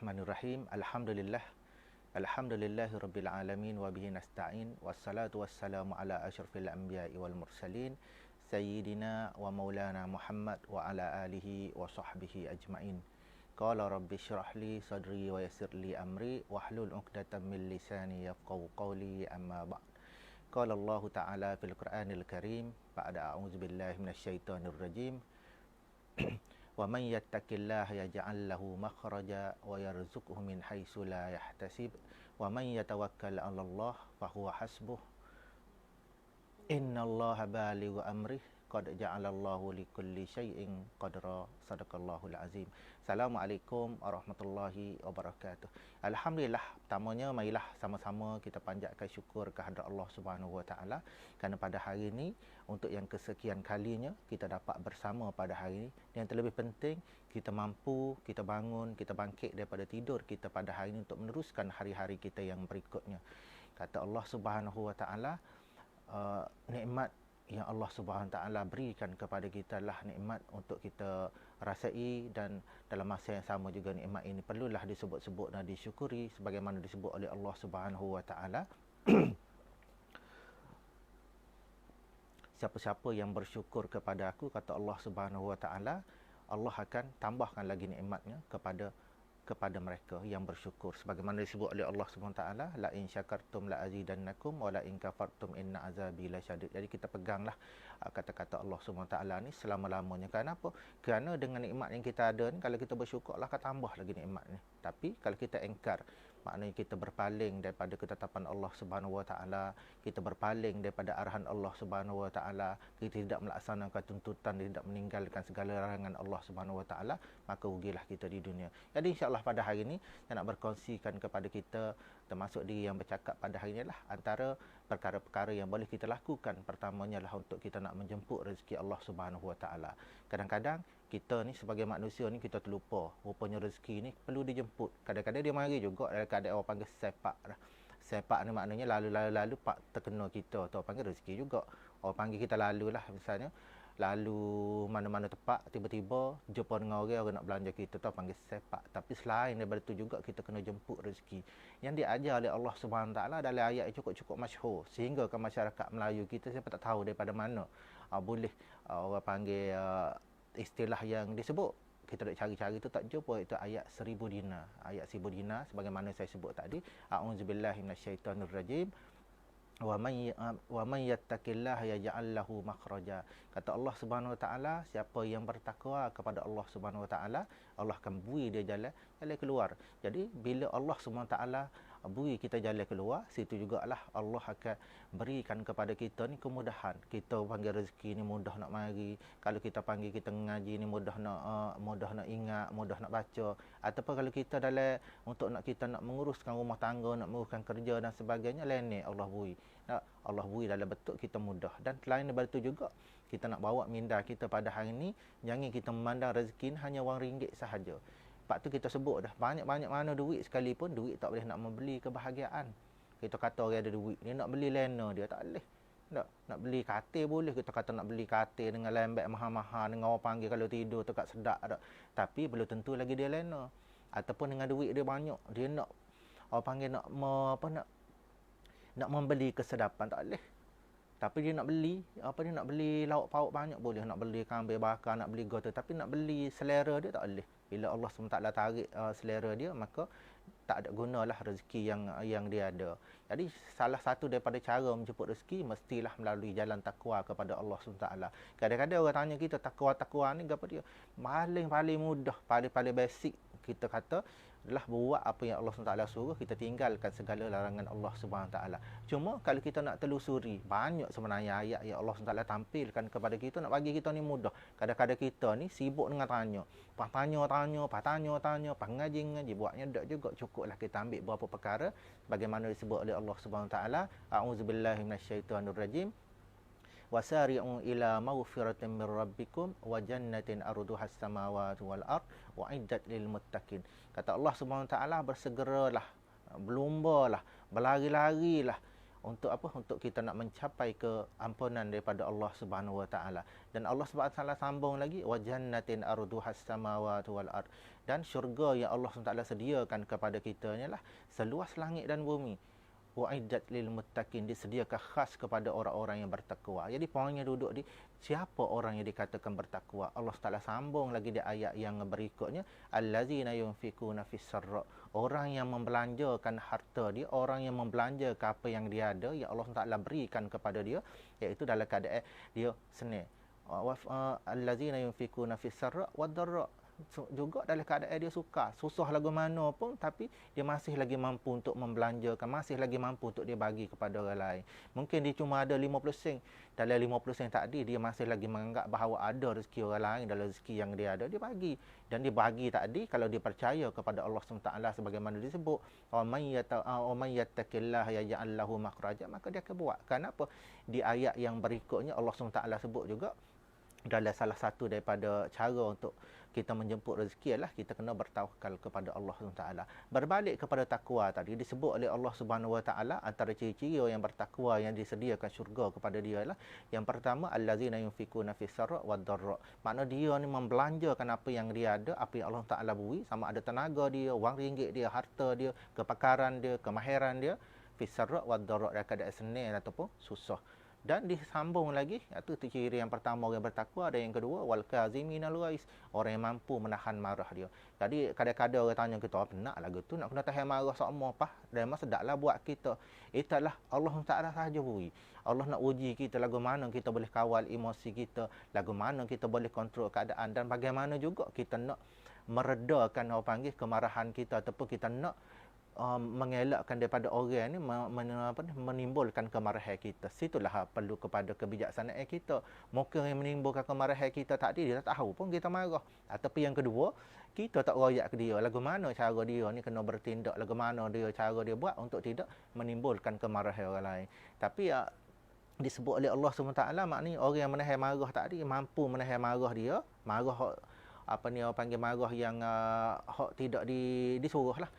Bismillahirrahmanirrahim. Alhamdulillah. Alhamdulillahi rabbil alamin wa bihi nasta'in. Wassalatu wassalamu ala asyrafil anbiya'i wal mursalin sayyidina wa maulana Muhammad wa ala alihi wa sahbihi ajma'in. Qala rabbi syrah li sadri wa yassir li amri wahlul 'uqdatam min lisani yafqahu qawli amma ba'd. Qala Allah Ta'ala fil Qur'anil Karim ba'da a'udzu billahi minasyaitonir rajim. wa man yattaqillaha yaj'al lahu makhraja wa yarzuqhu min haitsu la yahtasib. Wa man yatawakkal 'ala Allah fa huwa hasbuh. Innallaha balighu amrihi qad ja'alallahu likulli syai'in qadra. Sadaqallahul azim. Assalamualaikum warahmatullahi wabarakatuh. Alhamdulillah pertamanya marilah sama-sama kita panjatkan syukur kehadrat Allah Subhanahu wa taala. Kerana pada hari ini untuk yang kesekian kalinya kita dapat bersama pada hari ini. Yang terlebih penting kita mampu kita bangun kita bangkit daripada tidur kita pada hari ini untuk meneruskan hari-hari kita yang berikutnya. Kata Allah Subhanahu wa taala Uh, nikmat yang Allah Subhanahu taala berikan kepada kita lah nikmat untuk kita rasai dan dalam masa yang sama juga nikmat ini perlulah disebut-sebut dan disyukuri sebagaimana disebut oleh Allah Subhanahu wa taala. Siapa-siapa yang bersyukur kepada aku kata Allah Subhanahu wa taala Allah akan tambahkan lagi nikmatnya kepada kepada mereka yang bersyukur. Sebagaimana disebut oleh Allah taala la in syakartum la azidannakum wa la in kafartum inna azabi lasyadid jadi kita peganglah uh, kata-kata Allah taala ni selama-lamanya. Kenapa kerana dengan nikmat yang kita ada ni kalau kita bersyukur Allah akan tambah lagi nikmat ni. Tapi kalau kita engkar maknanya kita berpaling daripada ketetapan Allah Subhanahu Wa Taala kita berpaling daripada arahan Allah Subhanahu Wa Taala kita tidak melaksanakan tuntutan tidak meninggalkan segala larangan Allah Subhanahu Wa Taala maka rugilah kita di dunia. Jadi insyaallah pada hari ini saya nak berkongsikan kepada kita termasuk diri yang bercakap pada hari ini adalah antara perkara-perkara yang boleh kita lakukan. Pertamanya adalah untuk kita nak menjemput rezeki Allah Subhanahu Wa Taala. Kadang-kadang kita ni sebagai manusia ni kita terlupa. Rupanya rezeki ni perlu dijemput. Kadang-kadang dia mari juga keadaan orang panggil sepak dah. Sepak ni maknanya lalu-lalu-lalu pak terkena kita. Atau panggil rezeki juga. Orang panggil kita lalu lah misalnya. Lalu mana-mana tempat tiba-tiba jumpa dengan orang orang nak belanja kita tu panggil sepak. Tapi selain daripada tu juga kita kena jemput rezeki. Yang diajar oleh Allah taala dalam ayat yang cukup-cukup masyhur. Sehingga ke masyarakat Melayu kita siapa tak tahu daripada mana. Uh, boleh uh, orang panggil uh, istilah yang disebut. Kita nak cari-cari tu tak jumpa itu ayat seribu dina. Ayat seribu dina sebagaimana saya sebut tadi. A'udzubillahi minasyaitonirrajim wa may wa may yattaqillaha yaj'al lahu makhraja. Kata Allah Subhanahu wa taala siapa yang bertakwa kepada Allah Subhanahu wa taala Allah akan bui dia jalan jalan keluar. Jadi bila Allah Subhanahu wa taala beri kita jalan keluar situ jugalah Allah akan berikan kepada kita ni kemudahan. Kita panggil rezeki ni mudah nak mari. Kalau kita panggil kita ngaji ni mudah nak uh, mudah nak ingat mudah nak baca. Ataupun kalau kita dalam untuk nak kita nak menguruskan rumah tangga nak menguruskan kerja dan sebagainya lain Allah beri. Nak Allah beri dalam bentuk kita mudah. Dan selain daripada itu juga kita nak bawa minda kita pada hari ini jangan kita memandang rezeki hanya wang ringgit sahaja Sebab tu kita sebut dah banyak-banyak mana duit sekalipun duit tak boleh nak membeli kebahagiaan. Kita kata orang ada duit, dia nak beli lena dia tak boleh. Tak, nak beli katil boleh kita kata nak beli katil dengan lembek mahal-mahal dengan orang panggil kalau tidur tu kat sedak tak. Tapi belum tentu lagi dia lena. Ataupun dengan duit dia banyak, dia nak orang panggil nak me, apa nak nak membeli kesedapan tak boleh. Tapi dia nak beli, apa dia nak beli lauk pauk banyak boleh, nak beli kambing bakar, nak beli goto, tapi nak beli selera dia tak boleh bila Allah SWT tarik uh, selera dia maka tak ada gunalah rezeki yang yang dia ada. Jadi salah satu daripada cara menjemput rezeki mestilah melalui jalan takwa kepada Allah SWT. Kadang-kadang orang tanya kita takwa-takwa ni apa dia? Paling-paling mudah, paling-paling basic kita kata adalah buat apa yang Allah SWT suruh kita tinggalkan segala larangan Allah SWT cuma kalau kita nak telusuri banyak sebenarnya ayat yang Allah SWT tampilkan kepada kita nak bagi kita ni mudah. Kadang-kadang kita ni sibuk dengan tanya. Pas tanya tanya pas tanya tanya pas ngaji ngaji. Buatnya tak juga cukuplah kita ambil beberapa perkara. Bagaimana disebut oleh Allah SWT a'udzubillahi minasyaitonirrajim rabbikum wa jannatin arduha as-samawati wal ard wa iddat lil muttaqin kata Allah Subhanahu taala bersegeralah berlumbalah berlari-larilah untuk apa? Untuk kita nak mencapai ke ampunan daripada Allah Subhanahu wa taala dan Allah Subhanahu wa taala sambung lagi wa jannatin arduhas samawati wal ard dan syurga yang Allah SWT sediakan kepada kita ni lah seluas langit dan bumi wa'iddat lil muttaqin disediakan khas kepada orang-orang yang bertakwa. Jadi poinnya duduk di siapa orang yang dikatakan bertakwa. Allah Taala sambung lagi di ayat yang berikutnya allazina yunfikuna fis sarra. Orang yang membelanjakan harta dia, orang yang membelanjakan apa yang dia ada yang Allah Taala berikan kepada dia iaitu dalam keadaan dia senang. Allazina yunfikuna fis sarra wad darra juga dalam keadaan dia suka susah lagu mana pun tapi dia masih lagi mampu untuk membelanjakan masih lagi mampu untuk dia bagi kepada orang lain. Mungkin dia cuma ada 50 sen. Dalam 50 sen tadi dia masih lagi menganggap bahawa ada rezeki orang lain dalam rezeki yang dia ada dia bagi. Dan dia bagi tadi kalau dia percaya kepada Allah SWT sebagaimana disebut may yattaqillah yaj'al lahu makhraja maka dia akan buat. Kenapa? Di ayat yang berikutnya Allah SWT sebut juga dalam salah satu daripada cara untuk kita menjemput rezeki adalah kita kena bertawakal kepada Allah SWT. Berbalik kepada takwa tadi disebut oleh Allah Subhanahu Wa Taala antara ciri-ciri orang yang bertakwa yang disediakan syurga kepada dia adalah yang pertama allazina yunfikuna fis sarra wad darra. Makna dia ni membelanjakan apa yang dia ada, apa yang Allah Taala beri sama ada tenaga dia, wang ringgit dia, harta dia, kepakaran dia, kemahiran dia fis sarra wad darra dia keadaan senang ataupun susah dan disambung lagi itu ciri yang pertama orang bertakwa dan yang kedua wal kazimin al ghais orang yang mampu menahan marah dia. Jadi kadang-kadang orang tanya kita apa nak lagu tu nak kena tahan marah semua apa dan masa sedaklah buat kita itulah Allah Taala sahaja beri. Allah nak uji kita lagu mana kita boleh kawal emosi kita lagu mana kita boleh kontrol keadaan dan bagaimana juga kita nak meredakan orang panggil kemarahan kita ataupun kita nak um, mengelakkan daripada orang ni men, apa ni menimbulkan kemarahan kita. Situlah perlu kepada kebijaksanaan kita. Mungkin yang menimbulkan kemarahan kita tadi dia tak tahu pun kita marah. Ataupun yang kedua, kita tak royak ke dia. Lagu mana cara dia ni kena bertindak, lagu mana dia cara dia buat untuk tidak menimbulkan kemarahan orang lain. Tapi ya disebut oleh Allah SWT maknanya orang yang menahan marah tadi mampu menahan marah dia, marah apa ni orang panggil marah yang uh, hak tidak di disuruh lah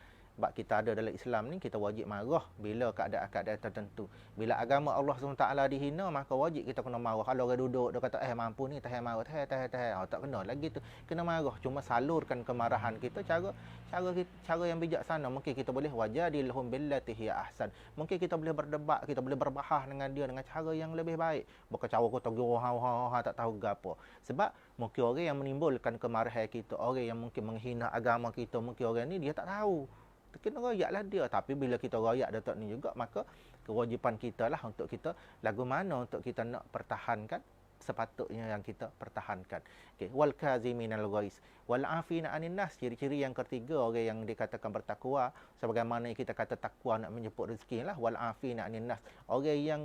sebab kita ada dalam Islam ni kita wajib marah bila keadaan-keadaan tertentu. Bila agama Allah SWT dihina maka wajib kita kena marah. Kalau orang duduk dia kata eh mampu ni tahan marah, tahan tahan tahan. Oh, tak kena lagi tu. Kena marah cuma salurkan kemarahan kita cara cara cara yang bijaksana. Mungkin kita boleh wajadilhum billati hiya ahsan. Mungkin kita boleh berdebat, kita boleh berbahas dengan dia dengan cara yang lebih baik. Bukan cara kata guru ha ha ha tak tahu gapo. Sebab mungkin orang yang menimbulkan kemarahan kita, orang yang mungkin menghina agama kita, mungkin orang ni dia tak tahu kena royaklah dia. Tapi bila kita royak datuk ni juga maka kewajipan kita lah untuk kita lagu mana untuk kita nak pertahankan sepatutnya yang kita pertahankan. Okey wal kaziminal ghais wal afina anin nas. Ciri-ciri yang ketiga orang yang dikatakan bertakwa sebagaimana kita kata takwa nak menjemput rezeki lah wal afina anin nas. Orang yang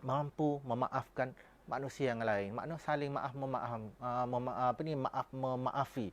mampu memaafkan manusia yang lain. Makna saling maaf memaaf uh, mema, apa ni maaf memaafi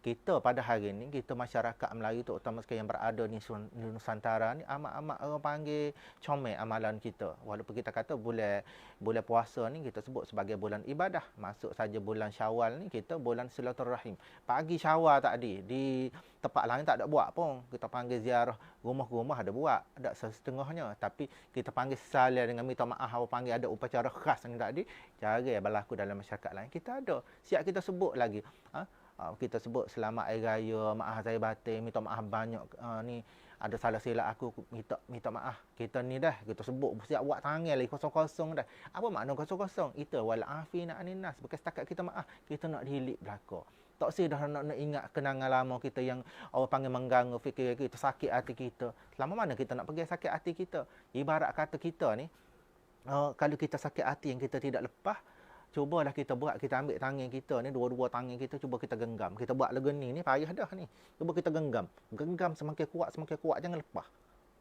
kita pada hari ini kita masyarakat Melayu terutama sekali yang berada di Nusantara ni amat-amat orang panggil comel amalan kita. Walaupun kita kata bulan bulan puasa ni kita sebut sebagai bulan ibadah. Masuk saja bulan Syawal ni kita bulan silaturahim. Pagi Syawal tadi di tempat lain tak ada buat pun. Kita panggil ziarah rumah-rumah ada buat ada setengahnya tapi kita panggil salia dengan minta maaf apa panggil ada upacara khas ni tadi cara berlaku dalam masyarakat lain kita ada. Siap kita sebut lagi. Ha? Uh, kita sebut selamat hari raya, maaf saya batin, minta maaf banyak uh, ni ada salah silap aku minta minta maaf. Kita ni dah kita sebut siap buat tangan lagi kosong-kosong dah. Apa makna kosong-kosong? Itu wal afina anin nas. Bukan setakat kita maaf, kita nak dihilik belaka. Tak sih dah nak, nak ingat kenangan lama kita yang orang panggil mengganggu fikir kita sakit hati kita. Selama mana kita nak pergi sakit hati kita? Ibarat kata kita ni uh, kalau kita sakit hati yang kita tidak lepas, cubalah kita buat kita ambil tangan kita ni dua-dua tangan kita cuba kita genggam. Kita buat lagu ni ni payah dah ni. Cuba kita genggam. Genggam semakin kuat semakin kuat jangan lepas.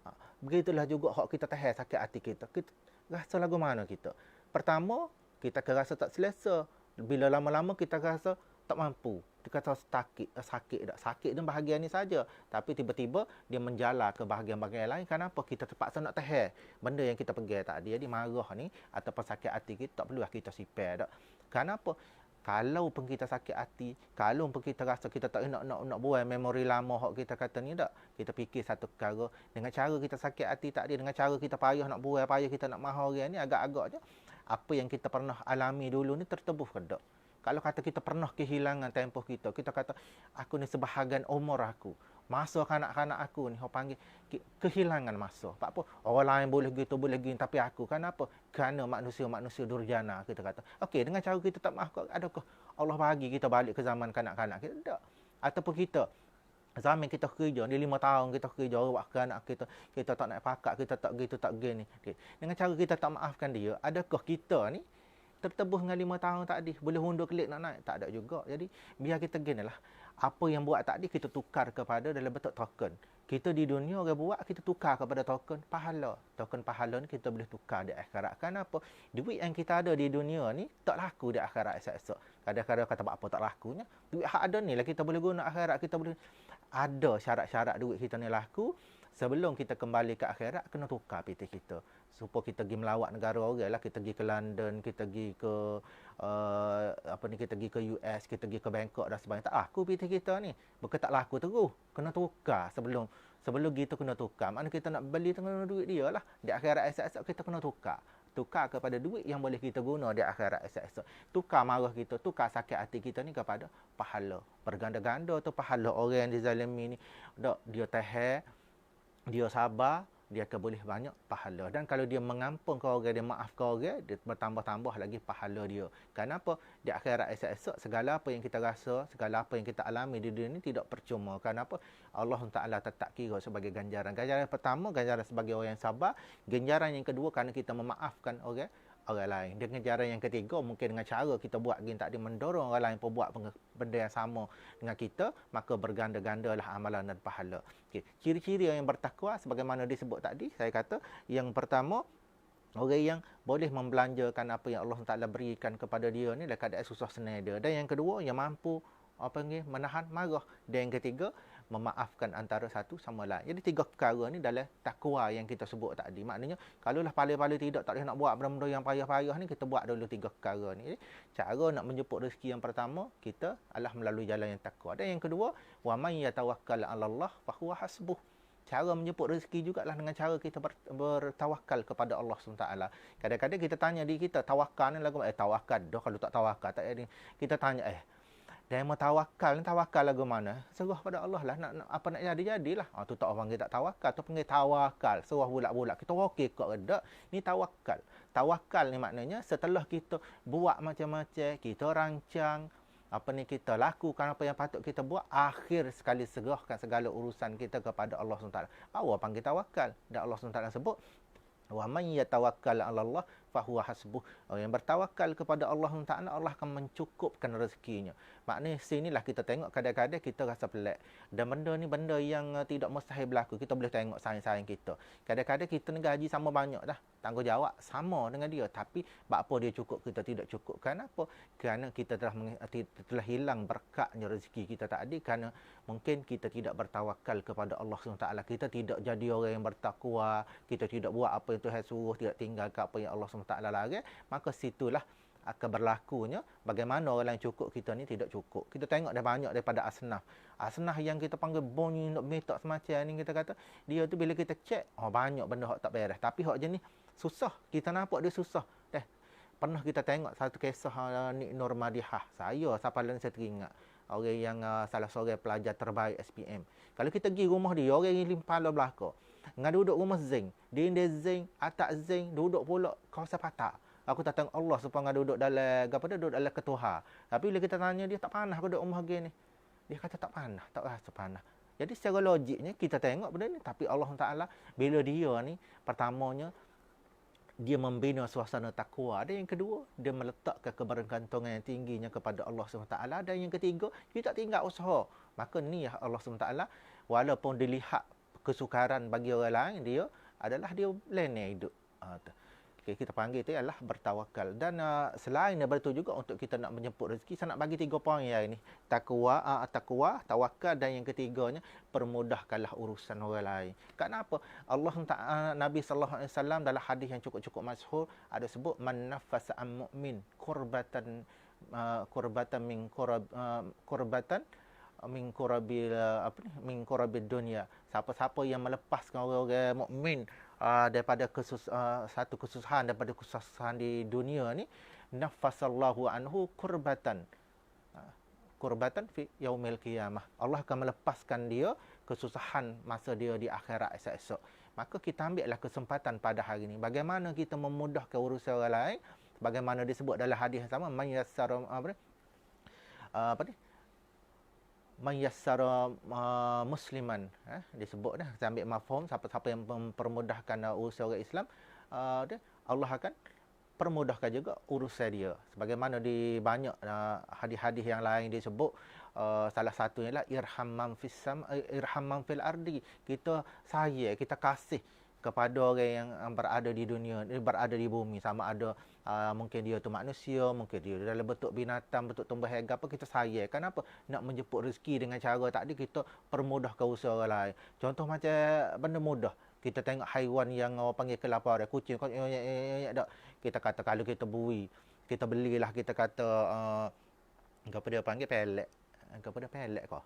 Ha. begitulah juga hak kita tahan sakit hati kita. Kita rasa lagu mana kita? Pertama kita akan rasa tak selesa. Bila lama-lama kita rasa tak mampu. Dia kata sakit sakit tak? Sakit dan bahagian ni saja. Tapi tiba-tiba dia menjala ke bahagian-bahagian lain. Kenapa? Kita terpaksa nak tahan. Benda yang kita pegang tadi jadi marah ni ataupun sakit hati kita tak perlu kita sipar tak kenapa? Kalau pun kita sakit hati, kalau pun kita rasa kita tak nak nak nak buat memori lama hok kita kata ni tak, kita fikir satu perkara. Dengan cara kita sakit hati tak dia dengan cara kita payah nak buat, payah kita nak mahal orang ni agak-agak je apa yang kita pernah alami dulu ni tertebus ke tak? Kalau kata kita pernah kehilangan tempoh kita, kita kata aku ni sebahagian umur aku. Masa kanak-kanak aku ni, orang panggil kehilangan masa. Tak apa, orang lain boleh gitu, boleh gini, tapi aku kan apa? Kerana manusia-manusia durjana, kita kata. Okey, dengan cara kita tak maaf, adakah Allah bagi kita balik ke zaman kanak-kanak kita? Tak. Ataupun kita, zaman kita kerja, ni lima tahun kita kerja, orang anak kita, kita tak nak pakat, kita tak gitu, tak gini. Dengan cara kita tak maafkan dia, adakah kita ni, tertebus dengan lima tahun tadi boleh hundur klik nak naik? Tak ada juga. Jadi biar kita gini lah apa yang buat tadi kita tukar kepada dalam bentuk token. Kita di dunia orang buat kita tukar kepada token pahala. Token pahala ni kita boleh tukar di akhirat. Kenapa? Duit yang kita ada di dunia ni tak laku di akhirat esok-esok. Kadang-kadang kata apa tak lakunya? Duit hak ada ni lah kita boleh guna akhirat kita boleh ada syarat-syarat duit kita ni laku sebelum kita kembali ke akhirat kena tukar PT kita. Supaya kita pergi melawat negara orang lah kita pergi ke London kita pergi ke uh, apa ni kita pergi ke US kita pergi ke Bangkok dan sebagainya. Tak laku PT kita ni bukan tak laku terus. Kena tukar sebelum sebelum gitu kena tukar. Mana kita nak beli dengan duit dia lah. Di akhirat esok-esok kita kena tukar. Tukar kepada duit yang boleh kita guna di akhirat esok-esok. Tukar marah kita tukar sakit hati kita ni kepada pahala berganda-ganda tu pahala orang yang dizalimi ni. Dia tahan dia sabar dia akan boleh banyak pahala. Dan kalau dia mengampunkan orang dia maafkan orang dia bertambah-tambah lagi pahala dia. Kenapa di akhirat esok-esok segala apa yang kita rasa segala apa yang kita alami di dunia ini tidak percuma. Kenapa Allah Taala tetap kira sebagai ganjaran. Ganjaran pertama ganjaran sebagai orang yang sabar. Ganjaran yang kedua kerana kita memaafkan orang orang lain. Dengan cara yang ketiga, mungkin dengan cara kita buat gini tadi mendorong orang lain pun buat benda yang sama dengan kita, maka berganda-ganda lah amalan dan pahala. Okay. Ciri-ciri yang bertakwa, sebagaimana disebut tadi, saya kata, yang pertama, orang yang boleh membelanjakan apa yang Allah Taala berikan kepada dia ni dalam keadaan susah senang dia. Dan yang kedua, yang mampu apa ni menahan marah. Dan yang ketiga, memaafkan antara satu sama lain. Jadi tiga perkara ni dalam takwa yang kita sebut tadi. Maknanya kalau lah paling-paling tidak tak boleh nak buat benda-benda yang payah-payah ni kita buat dulu tiga perkara ni. Jadi, cara nak menjemput rezeki yang pertama kita adalah melalui jalan yang takwa. Dan yang kedua, wa may yatawakkal 'ala Allah fa huwa hasbuh. Cara menjemput rezeki jugalah dengan cara kita ber, bertawakal kepada Allah SWT. Kadang-kadang kita tanya di kita, tawakal ni lagu, eh tawakal. Dah kalau tak tawakal, tak ada. Kita tanya, eh mau tawakal ni tawakal lagu mana? Serah pada Allah lah. Nak, nak, apa nak jadi, jadilah. Ha, tu tak orang panggil tak tawakal. Tu panggil tawakal. Serah bulat-bulat. Kita okey kok redak. Ni tawakal. Tawakal ni maknanya setelah kita buat macam-macam, kita rancang, apa ni kita lakukan apa yang patut kita buat akhir sekali serahkan segala urusan kita kepada Allah SWT bawa panggil tawakal dan Allah SWT sebut wa man yatawakkal 'ala Allah fahuwa hasbuh. Orang yang bertawakal kepada Allah Taala Allah akan mencukupkan rezekinya. Maknanya sinilah kita tengok kadang-kadang kita rasa pelik. Dan benda ni benda yang uh, tidak mustahil berlaku. Kita boleh tengok sayang-sayang kita. Kadang-kadang kita ni gaji sama banyak dah. Tanggungjawab sama dengan dia. Tapi apa dia cukup kita tidak cukup. Kenapa? Kerana kita telah telah hilang berkatnya rezeki kita tadi. Kerana mungkin kita tidak bertawakal kepada Allah SWT. Kita tidak jadi orang yang bertakwa. Kita tidak buat apa yang Tuhan suruh. Tidak tinggalkan apa yang Allah SWT larang. Maka situlah akan berlakunya bagaimana orang yang cukup kita ni tidak cukup. Kita tengok dah banyak daripada asnaf. Asnaf yang kita panggil bunyi nak metak semacam ni kita kata dia tu bila kita cek oh banyak benda hak tak beres. Tapi hak jenis susah. Kita nampak dia susah. Dah pernah kita tengok satu kisah uh, ni Nurmadihah. Saya siapa lain saya teringat. Orang yang uh, salah seorang pelajar terbaik SPM. Kalau kita pergi rumah dia, orang yang limpah belakang. Dengan duduk rumah zinc. Dinding zinc, atas zinc, duduk pula kawasan patah aku tak tengok Allah supaya duduk dalam apa duduk dalam ketuha. Tapi bila kita tanya dia tak panah duduk rumah gini. Dia kata tak panah, tak rasa panah. Jadi secara logiknya kita tengok benda ni tapi Allah Taala bila dia ni pertamanya dia membina suasana takwa dan yang kedua dia meletakkan kebergantungan yang tingginya kepada Allah SWT dan yang ketiga dia tak tinggal usaha maka ni Allah SWT walaupun dilihat kesukaran bagi orang lain dia adalah dia lene hidup ha, okay, kita panggil itu adalah bertawakal. Dan uh, selain daripada itu juga untuk kita nak menjemput rezeki saya nak bagi tiga poin ya ini. Takwa uh, takwa tawakal dan yang ketiganya permudahkanlah urusan orang lain. Kenapa? Allah uh, Nabi wasallam dalam hadis yang cukup-cukup masyhur ada sebut man nafasa am mu'min qurbatan uh, kurbatan min kurab uh, kurbatan min kurabil uh, apa ni? min dunia siapa-siapa yang melepaskan orang-orang mukmin uh, daripada kesus uh, satu kesusahan daripada kesusahan di dunia ni nafasallahu anhu kurbatan. Uh, kurbatan fi yaumil qiyamah. Allah akan melepaskan dia kesusahan masa dia di akhirat esok-esok. Maka kita ambillah kesempatan pada hari ini bagaimana kita memudahkan urusan orang lain? Bagaimana disebut dalam hadis yang sama man yassara apa ni? Uh, apa ni man yassara uh, musliman. Eh disebut dah kita ambil mafhum siapa-siapa yang mempermudahkan uh, urusan orang Islam uh, dia, Allah akan permudahkan juga urusan dia. Sebagaimana di banyak uh, hadis-hadis yang lain disebut uh, salah satunya ialah irhamman fis sam uh, irhamman fil ardi. Kita sayang kita kasih kepada orang yang berada di dunia berada di bumi. Sama ada uh, mungkin dia tu manusia mungkin dia dalam bentuk binatang bentuk tumbuh hewan apa kita sayang kenapa? Nak menjemput rezeki dengan cara tadi kita permudahkan usaha orang lain. Contoh macam benda mudah. Kita tengok haiwan yang orang panggil kelaparan kucing tak. Kita kata kalau kita bui kita belilah kita kata uh, apa dia panggil pelet apa dia pelet kau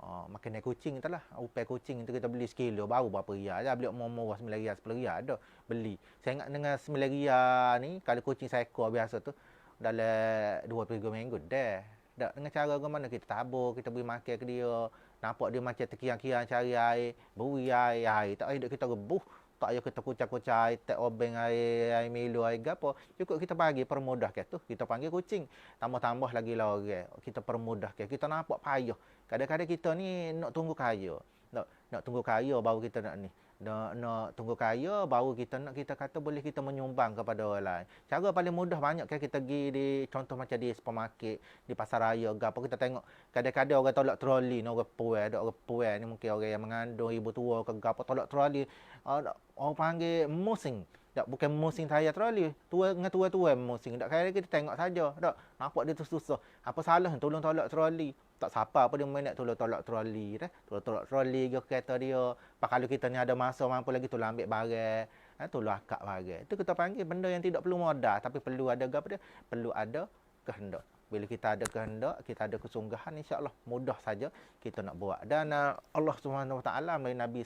Oh, makan naik kucing tu lah. Upai kucing tu kita beli sekilo baru berapa ria. Dah beli umur-umur 9 ria, 10 ria ada. Beli. Saya ingat dengan 9 ria ni, kalau kucing seekor biasa tu, dalam 2-3 minggu dah. Dah dengan cara mana kita tabur, kita beri makan ke dia. Nampak dia macam terkiang-kiang cari air. Beri air, air. Tak payah kita rebuh. Tak payah kita kucak-kucak air, tak obeng air, air milu, air gapo. Cukup kita bagi permudah ke tu. Kita panggil kucing. Tambah-tambah lagi lah orang. Kita permudah ke. Kita nampak payah. Kadang-kadang kita ni nak tunggu kaya. Nak nak tunggu kaya baru kita nak ni. Nak nak tunggu kaya baru kita nak kita kata boleh kita menyumbang kepada orang lain. Cara paling mudah banyak kan kita pergi di contoh macam di supermarket, di pasar raya ke apa kita tengok kadang-kadang orang tolak troli, orang puai, ada orang puai ni mungkin orang yang mengandung ibu tua ke apa tolak troli. Orang panggil musing. Tak bukan musim saya troli. Tua dengan tua-tua musim. Tak kaya kita tengok saja. Tak nampak dia susah. Apa salah? Tolong tolak troli. Tak siapa apa dia main nak tolak tolak troli. Dah tolak tolak troli ke kereta dia. Pak kalau kita ni ada masa mampu lagi tolak ambil barang. Ha tolak akak barang. Itu kita panggil benda yang tidak perlu modal. Tapi perlu ada apa dia? Perlu ada kehendak. Bila kita ada kehendak kita ada kesungguhan insyaallah mudah saja kita nak buat. Dan uh, Allah Taala melalui Nabi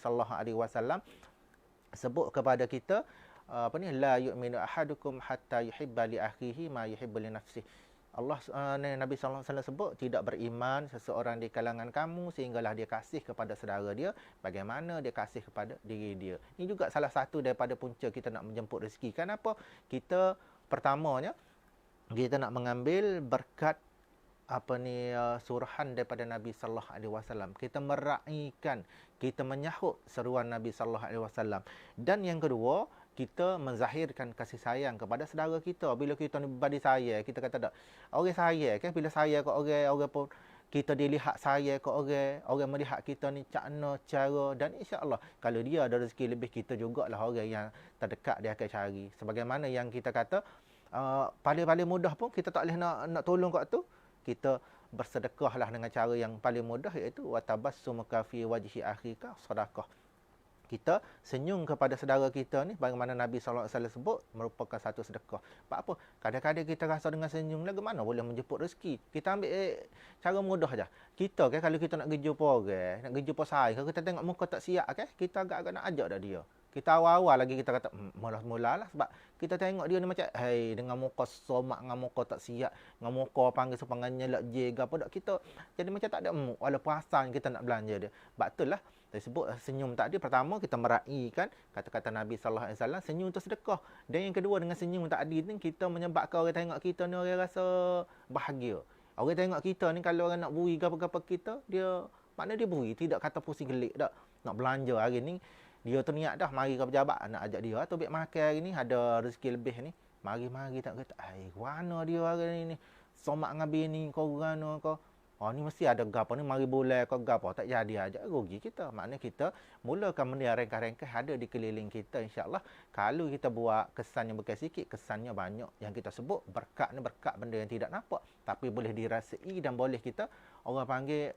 wasallam sebut kepada kita apa ni la yu'minu ahadukum hatta yuhibba li akhihi ma yuhibbu li nafsihi Allah uh, Nabi wasallam sebut tidak beriman seseorang di kalangan kamu sehinggalah dia kasih kepada saudara dia bagaimana dia kasih kepada diri dia. Ini juga salah satu daripada punca kita nak menjemput rezeki. Kenapa? Kita pertamanya kita nak mengambil berkat apa ni uh, suruhan daripada Nabi sallallahu alaihi wasallam. Kita meraihkan, kita menyahut seruan Nabi sallallahu alaihi wasallam. Dan yang kedua, kita menzahirkan kasih sayang kepada saudara kita. Bila kita ni badi saya, kita kata tak, orang saya kan bila saya ke orang, orang pun kita dilihat saya ke orang, orang melihat kita ni cakna, cara dan insya-Allah kalau dia ada rezeki lebih kita jugalah orang yang terdekat dia akan cari. Sebagaimana yang kita kata uh, paling-paling mudah pun kita tak boleh nak nak tolong kat tu, kita bersedekahlah dengan cara yang paling mudah iaitu watabassumuka fi wajhi akhika sedekah kita senyum kepada saudara kita ni bagaimana Nabi wasallam sebut merupakan satu sedekah. Sebab apa? Kadang-kadang kita rasa dengan senyum lagu mana boleh menjemput rezeki. Kita ambil eh, cara mudah aja. Kita kan kalau kita nak pergi jumpa orang, nak pergi jumpa saya, kalau kita tengok muka tak siap kan, kita agak-agak nak ajak dah dia. Kita awal-awal lagi kita kata hmm, mula-mula lah sebab kita tengok dia ni macam hey dengan muka somak dengan muka tak siap, dengan muka panggil sepanggangnya lak je apa tak kita jadi macam tak ada emuk walaupun perasan kita nak belanja dia. Sebab itulah disebut senyum. Tadi pertama kita meraihkan kata-kata Nabi sallallahu alaihi wasallam senyum itu sedekah. Dan yang kedua dengan senyum tadi ni kita menyebabkan orang tengok kita ni orang rasa bahagia. Orang tengok kita ni kalau orang nak bui apa-apa kita dia makna dia bui. Tidak kata pusing gelik tak nak belanja hari ni. Dia tu niat dah mari ke pejabat nak ajak dia. Atau biar makan hari ni ada rezeki lebih ni mari-mari tak kata ai mana dia hari ni somak ngabi ni kau gano kau Oh ni mesti ada gapo ni mari boleh kau gapo tak jadi aja rugi kita. Maknanya kita mulakan benda rengkah-rengkah ada di keliling kita insya-Allah. Kalau kita buat kesan yang bukan sikit, kesannya banyak. Yang kita sebut berkat ni berkat benda yang tidak nampak tapi boleh dirasai dan boleh kita orang panggil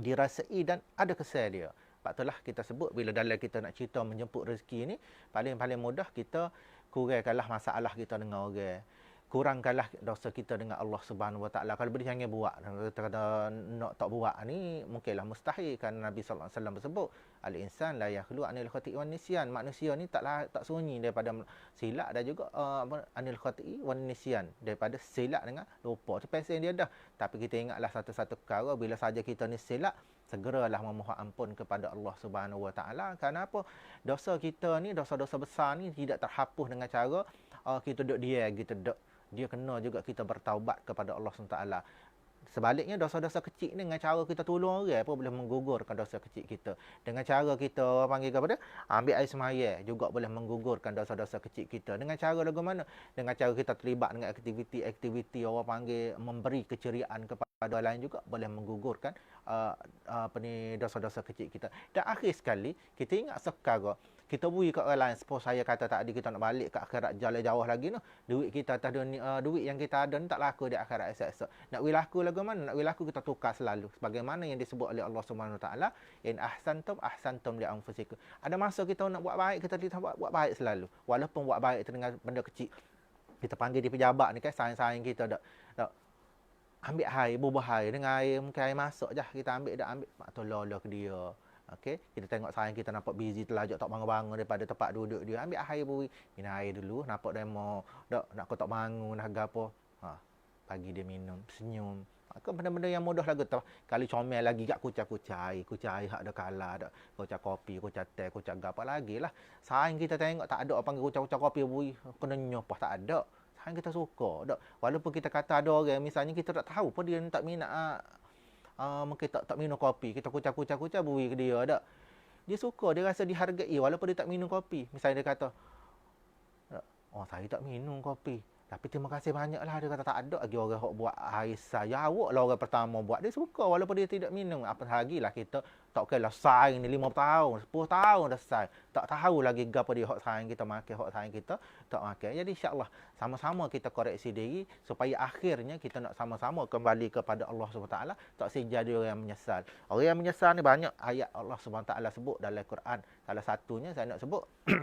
dirasai dan ada kesan dia. Sebab itulah kita sebut bila dalam kita nak cerita menjemput rezeki ni paling-paling mudah kita kurangkanlah masalah kita dengan orang kurangkanlah dosa kita dengan Allah Subhanahu Wa Taala. Kalau boleh jangan buat. Kita kata nak tak buat ni mungkinlah mustahil kan Nabi sallallahu alaihi wasallam bersebut al insan la yakhlu anil khati' wan nisyan. Manusia ni taklah tak sunyi daripada silap dan juga uh, anil khati' wan nisyan daripada silap dengan lupa. Tu pesen dia dah. Tapi kita ingatlah satu-satu perkara bila saja kita ni silap segeralah memohon ampun kepada Allah Subhanahu Wa Taala. Kenapa? Dosa kita ni dosa-dosa besar ni tidak terhapus dengan cara uh, kita duduk dia kita duduk dia kena juga kita bertaubat kepada Allah SWT. Sebaliknya dosa-dosa kecil ni dengan cara kita tolong orang pun boleh menggugurkan dosa kecil kita. Dengan cara kita orang panggil kepada ambil air semaya juga boleh menggugurkan dosa-dosa kecil kita. Dengan cara lagu mana? Dengan cara kita terlibat dengan aktiviti-aktiviti orang panggil memberi keceriaan kepada lain juga boleh menggugurkan uh, apa ni dosa-dosa kecil kita. Dan akhir sekali kita ingat sekarang kita beri kat orang lain. Suppose saya kata tadi kita nak balik ke akhirat jalan jauh lagi tu duit kita atas dunia uh, duit yang kita ada ni tak laku di akhirat esok-esok. Nak wi laku lagu mana? Nak wi laku kita tukar selalu. Sebagaimana yang disebut oleh Allah taala in ahsantum ahsantum li anfusikum. Ada masa kita nak buat baik kita tidak buat, buat baik selalu. Walaupun buat baik itu dengan benda kecil. Kita panggil di pejabat ni kan sayang-sayang kita dak dak ambil air bubuh air. Dengan air mungkin air masuk je kita ambil dak ambil. Mak tolong ke dia Okey, kita tengok sayang kita nampak busy terlajak tak bangun-bangun daripada tempat duduk dia. Ambil air bui, minum air dulu, nampak demo, dak nak kau tak bangun nak apa. Ha, pagi dia minum, senyum. Maka benda-benda yang mudah lagu tu. Kali comel lagi air, kucak air hak ada kalah dak. Kucak kopi, kucak teh, kucak apa lagi lah. Sayang kita tengok tak ada panggil kucak-kucak kopi bui, kena nyopah tak ada. Sayang kita suka dak. Walaupun kita kata ada orang misalnya kita tak tahu pun dia tak minat ah, uh, mungkin tak tak minum kopi kita kucak-kucak-kucak bui ke dia tak? Dia suka dia rasa dihargai walaupun dia tak minum kopi. Misalnya dia kata oh saya tak minum kopi tapi terima kasih banyaklah dia kata tak ada lagi orang yang buat air saya awak lah orang pertama buat. Dia suka walaupun dia tidak minum. Apa lagi lah kita tak kira lah sai ni 5 tahun 10 tahun dah sai tak tahu lagi apa dia hak sayang kita makan hak sayang kita tak makan. Jadi insyaallah sama-sama kita koreksi diri supaya akhirnya kita nak sama-sama kembali kepada Allah SWT tak sih jadi orang yang menyesal. Orang yang menyesal ni banyak ayat Allah SWT sebut dalam Quran salah satunya saya nak sebut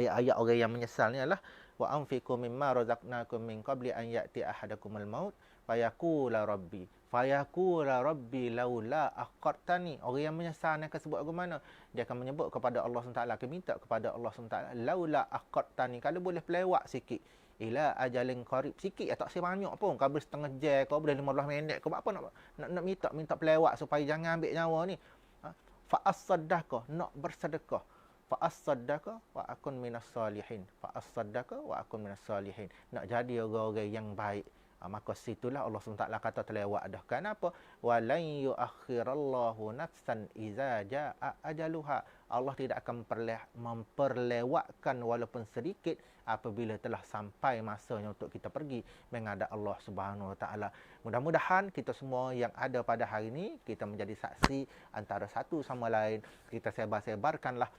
ayat-ayat orang yang menyesal ni adalah wa anfiqu mimma razaqnakum min qabli an ya'ti ahadakumul maut fayaqula rabbi. Fayaqula rabbi laula aqartani. Orang yang menyesal akan sebut ke mana? Dia akan menyebut kepada Allah SWT akan minta kepada Allah SWT laula aqartani. Kalau boleh pelewat sikit ila ajalin qarib sikit ya tak sebanyak pun. Kau setengah jam kau boleh 15 minit kau apa nak nak, nak minta minta pelewat supaya jangan ambil nyawa ni. Ha? fa as-sadaqah nak bersedekah fa wa akun minas salihin. Fa wa akun minas salihin. Nak jadi orang-orang yang baik. Ha, maka situlah Allah SWT kata terlewat dah. Kenapa? Walan yuakhirallahu nafsan iza jaa ajaluha. Allah tidak akan memperlewatkan walaupun sedikit apabila telah sampai masanya untuk kita pergi menghadap Allah Subhanahu Wa Taala. Mudah-mudahan kita semua yang ada pada hari ini kita menjadi saksi antara satu sama lain. Kita sebar-sebarkanlah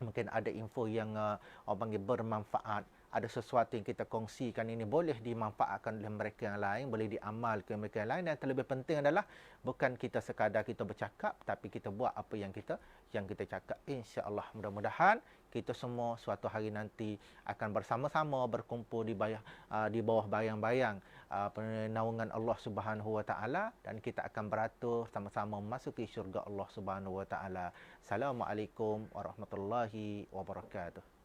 mungkin ada info yang uh, orang panggil bermanfaat. Ada sesuatu yang kita kongsikan ini boleh dimanfaatkan oleh mereka yang lain boleh diamalkan mereka yang lain. Dan terlebih penting adalah bukan kita sekadar kita bercakap tapi kita buat apa yang kita yang kita cakap. insya-Allah mudah-mudahan kita semua suatu hari nanti akan bersama-sama berkumpul di bayang, uh, di bawah bayang-bayang uh, penaungan Allah Subhanahu Wa Taala dan kita akan beratur sama-sama memasuki syurga Allah Subhanahu Wa Taala. Assalamualaikum warahmatullahi wabarakatuh.